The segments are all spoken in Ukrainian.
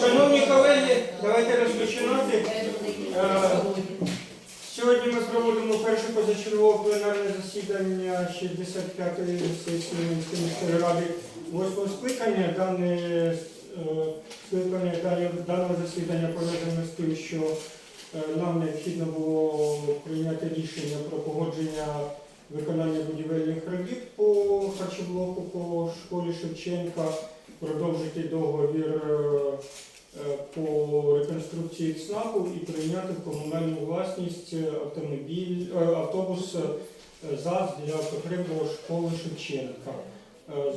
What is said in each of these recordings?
Шановні колеги, давайте розпочинати. Е, Сьогодні ми проводимо перше позачергове пленарне засідання 65-ї сесії міської ради 8 скликання. Дане е, скликання дане засідання пов'язане з тим, що е, нам необхідно було прийняти рішення про погодження виконання будівельних робіт по харчоблоку по школі Шевченка, продовжити договір е, е, по реконструкції ЦНАПу і прийняти в комунальну власність е, автомобіль, автобус ЗАЗ для потреб школи Шевченка.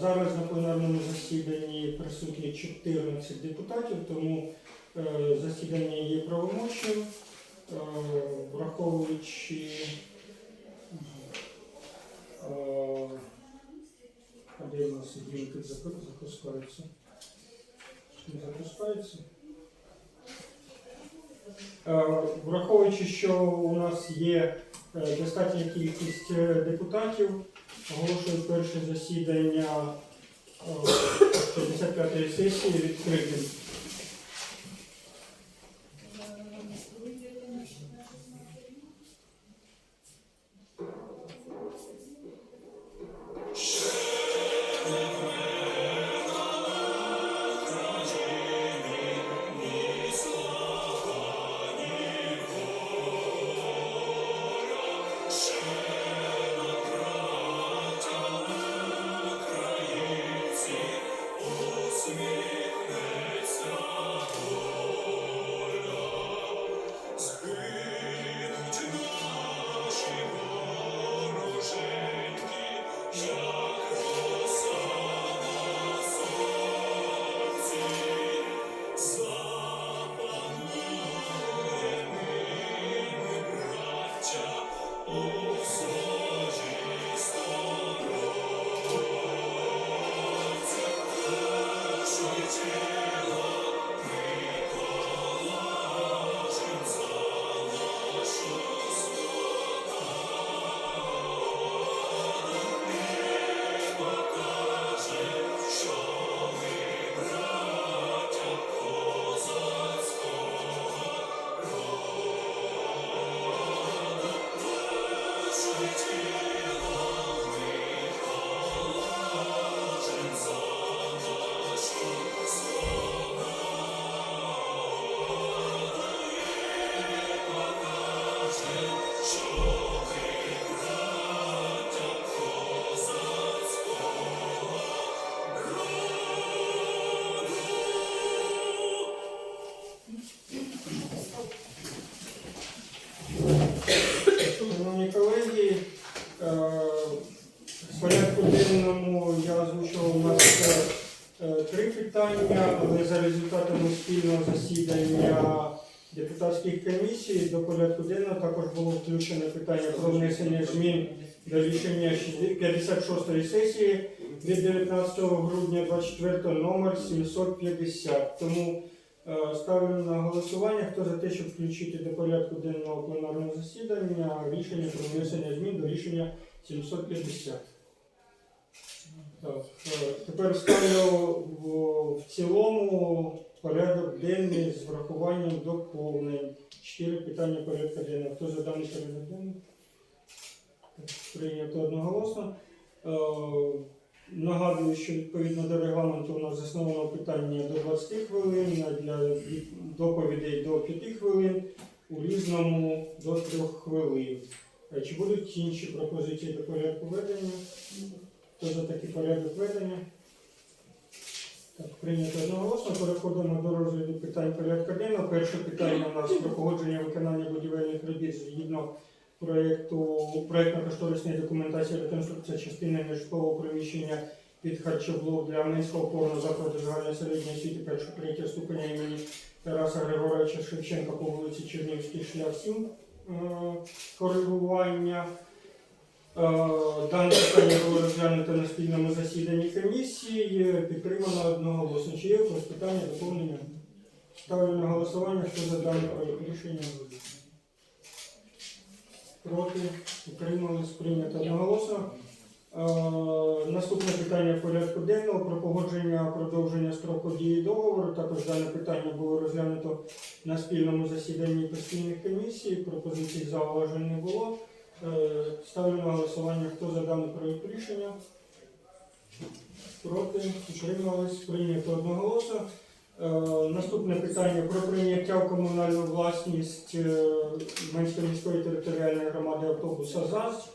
Зараз на пленарному засіданні присутні 14 депутатів, тому засідання є правомочним, враховуючи а де у нас лінки запу- запускаються? Не запускаються? Е, Враховуючи, що у нас є е, достатня кількість е, депутатів, оголошую перше засідання е, 55-ї сесії відкритим. Депутатських комісій до порядку денного також було включено питання про внесення змін до рішення 56-ї сесії від 19 грудня 24 номер 750. Тому Е, Ставлю на голосування. Хто за те, щоб включити до порядку денного пленарного засідання рішення про внесення змін до рішення 750. Так, е, тепер ставлю в, цілому порядок денний з врахуванням доповнень. Чотири питання порядку денного. Хто за даний порядок денний? Прийнято одноголосно. Е, Нагадую, що відповідно до регламенту у нас засновано питання до 20 хвилин, а для доповідей до 5 хвилин, у різному до 3 хвилин. Е, Чи будуть інші пропозиції до порядку ведення? Хто за такий порядок ведення? Так, прийнято одноголосно. Переходимо до розгляду питань порядку денного. Перше питання у нас про погодження виконання будівельних робіт згідно проєкту проєктно-кошторисної документації реконструкція частини нежитлового приміщення під харчоблок для Аминського опорного закладу загальної середньої освіти першого третього ступеня імені Тараса Григоровича Шевченка по вулиці Чернівський шлях 7 е, коригування. Е, Дане питання було розглянуто на спільному засіданні комісії, підтримано одноголосно. Чи є вас питання, доповнення? Ставлю на голосування, хто за дане рішення. Проти, утримались, прийнято одноголосно. Е, Наступне питання порядку денного про погодження продовження строку дії договору. Також дане питання було розглянуто на спільному засіданні постійних комісій. Пропозицій зауважень не було. Е, Ставлю на голосування, хто за даний проєкт рішення. Проти, утримались, прийнято одноголосно. Е, Наступне питання про прийняття в комунальну власність е, Менської міської територіальної громади автобуса ЗАЗ,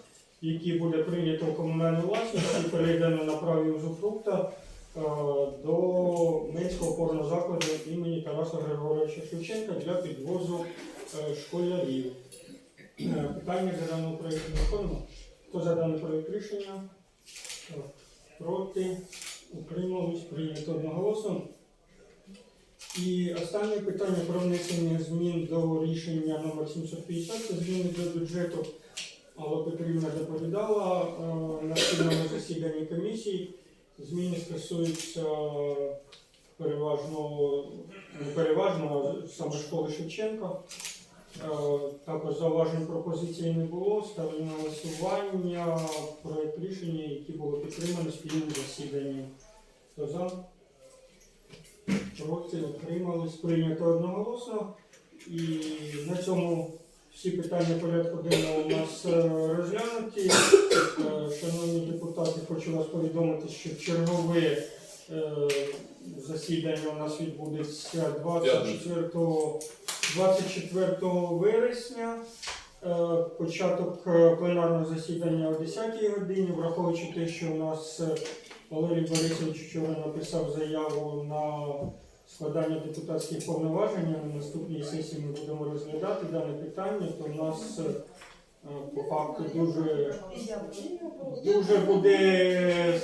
який буде прийнято в комунальну власність і перейдено на праві узуфрукта до Менського опорного закладу імені Тараса Григоровича Шевченка для підвозу школярів. Питання за даного проєкту виконано. Хто за даний проєкт рішення? Проти? Утримались? Прийнято одноголосно. І останнє питання про внесення змін до рішення номер 750, це зміни до бюджету. Алла Петрівна доповідала е, на спільному засіданні комісії. Зміни стосуються переважно, не переважно саме школи Шевченка. Е, Також зауважень пропозицій не було. Ставлю на голосування проект рішення, які було підтримано спільним засіданням. Хто за? Проти утримались, прийнято одноголосно. І на цьому всі питання порядку денного у нас е, розглянуті. Е, Шановні депутати, хочу вас повідомити, що чергове засідання у нас відбудеться 24, 24 вересня. Е, Початок е, пленарного засідання о 10-й годині, враховуючи те, що у нас е, Валерій Борисович вчора написав заяву на складання депутатських повноважень. На наступній сесії ми будемо розглядати дане питання, то у нас е, по факту дуже, дуже буде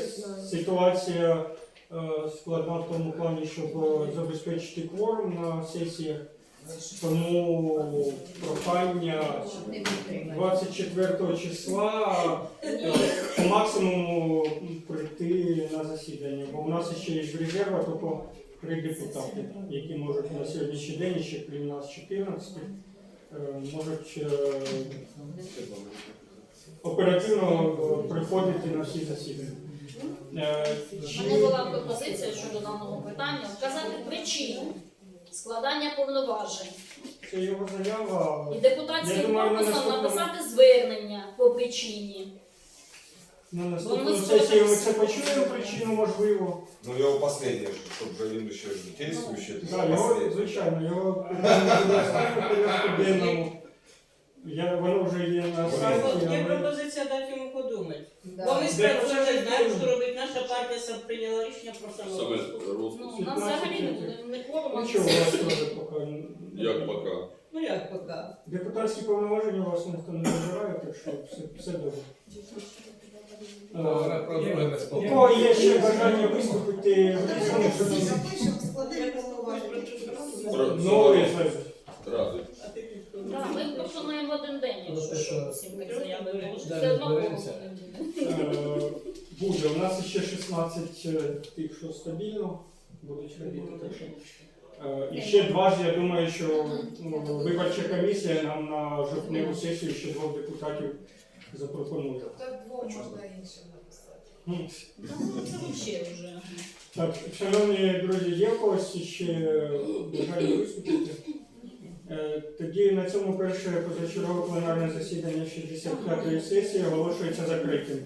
ситуація е, складна в тому плані, щоб е, забезпечити кворум на сесіях. Тому прохання 24 числа е, по максимуму прийти на засідання, бо у нас ще є резерва тільки три депутати, які можуть на сьогоднішній день, ще крім нас 14, е, можуть е, оперативно е, приходити на всі засідання. Е, У мене була пропозиція щодо даного питання вказати причину складання повноважень Це його заява. і депутатським корпусом наступному- написати звернення по причині. На Бо наступну ми це почуємо причину, можливо. Ну, его последнее, чтобы же він ще это Да, його, звичайно, його останнє порядку денному. Я, воно вже є на сайті, Є пропозиція дати йому подумати. Бо ми спершу вже знаємо, що робить наша партія, сам прийняла рішення про Саме. Ну, розпуск. нас взагалі не буде не кворум, а нічого у вас теж поки. Як поки? Ну як поки? Депутатські повноваження у вас ніхто не забирає, так що все, все добре. Е, У кого є ще бажання виступити в різному щодо Про- нової Ради. А ти підходи. Да, ми пропонуємо один день, якщо Ну, те, що, що- всім так заяви виложити. Да, Все одно розберемося. кворуму не буде. Е, Буде. У нас ще 16 е, тих, що стабільно будуть робити. Так що. Е, І ще два ж, я думаю, що ну, виборча комісія нам на жовтневу сесію ще двох депутатів запропонує. Тобто двох можна іншим написати. Ну, ну, це взагалі вже. Так, шановні друзі, є у когось ще бажання виступити? Е, Тоді на цьому перше позачергове пленарне засідання 65-ї сесії оголошується закритим.